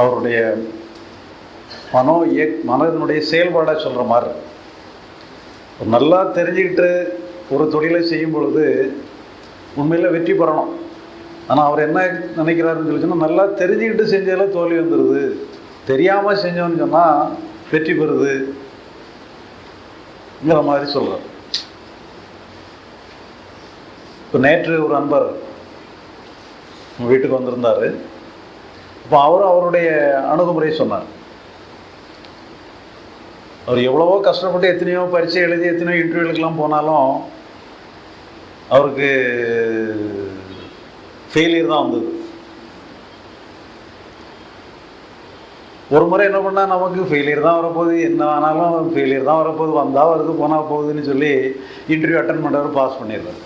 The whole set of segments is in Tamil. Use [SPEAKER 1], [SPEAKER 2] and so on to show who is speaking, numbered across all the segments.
[SPEAKER 1] அவருடைய மனோ இயக் மனதனுடைய செயல்பாடாக சொல்கிற மாதிரி. நல்லா தெரிஞ்சுக்கிட்டு ஒரு தொழிலை செய்யும் பொழுது உண்மையில் வெற்றி பெறணும். ஆனால் அவர் என்ன நினைக்கிறாருன்னு சொல்லி சொன்னால் நல்லா தெரிஞ்சுக்கிட்டு செஞ்சதில் தோல்வி வந்துடுது தெரியாமல் செஞ்சோன்னு சொன்னால் வெற்றி பெறுதுங்கிற மாதிரி சொல்கிறார் இப்போ நேற்று ஒரு அன்பர் வீட்டுக்கு வந்திருந்தார். இப்போ அவர் அவருடைய அணுகுமுறையை சொன்னார். அவர் எவ்வளவோ கஷ்டப்பட்டு எத்தனையோ பரீட்சை எழுதி எத்தனையோ இன்டர்வியூலுக்கெல்லாம் போனாலும் அவருக்கு ஃபெயிலியர் தான் வந்தது. ஒரு முறை என்ன பண்ணால் நமக்கு ஃபெயிலியர் தான் வரப்போகுது. என்ன ஆனாலும் ஃபெயிலியர் தான் வரப்போகுது. வந்தால் வருது போனால் போகுதுன்னு சொல்லி இன்டர்வியூ அட்டன் பண்ணுறவர் பாஸ் பண்ணிடுறாரு.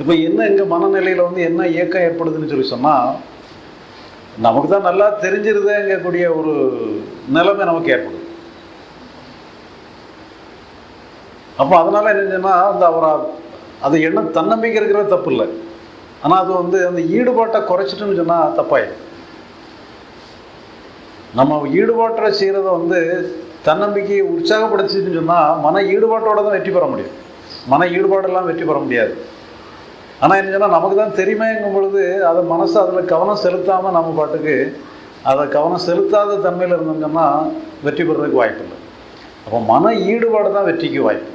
[SPEAKER 1] இப்போ என்ன எங்கள் மனநிலையில் வந்து என்ன இயக்கம் ஏற்படுதுன்னு சொல்லி சொன்னால் நமக்கு தான் நல்லா தெரிஞ்சிருதேங்கக்கூடிய ஒரு நிலைமை நமக்கு ஏற்படுது. அப்போ அதனால் என்னன்னா அந்த அவரை அது என்ன தன்னம்பிக்கை இருக்கிறது தப்பு இல்லை. ஆனால் அது வந்து அந்த ஈடுபாட்டை குறைச்சிட்டுன்னு சொன்னால் தப்பாயிடும் நம்ம ஈடுபாட்டை செய்கிறத வந்து தன்னம்பிக்கையை உற்சாகப்படுத்திட்டுன்னு சொன்னால் மன ஈடுபாட்டோட தான் வெற்றி பெற முடியும். மன ஈடுபாடெல்லாம் வெற்றி பெற முடியாது. ஆனால் என்ன சொன்னால் நமக்கு தான் தெரியுமேங்கும் பொழுது அதை மனசு அதில் கவனம் செலுத்தாமல் நம்ம பாட்டுக்கு அதை கவனம் செலுத்தாத தன்மையில் இருந்தோம்னா வெற்றி பெறதுக்கு வாய்ப்பு இல்லை. அப்போ மன ஈடுபாடு தான் வெற்றிக்கு வாய்ப்பு.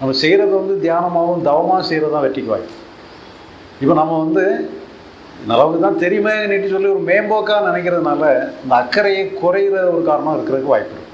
[SPEAKER 1] நம்ம செய்கிறது வந்து தியானமாகவும் தவமாக செய்கிறது தான் வெற்றிக்கு வாய்ப்பு. இப்போ நம்ம வந்து நமக்கு தான் தெரியுமே நீட்டு சொல்லி ஒரு மேம்போக்காக நினைக்கிறதுனால இந்த அக்கறையை குறையிற ஒரு காரணம் இருக்கிறதுக்கு வாய்ப்பு இருக்குது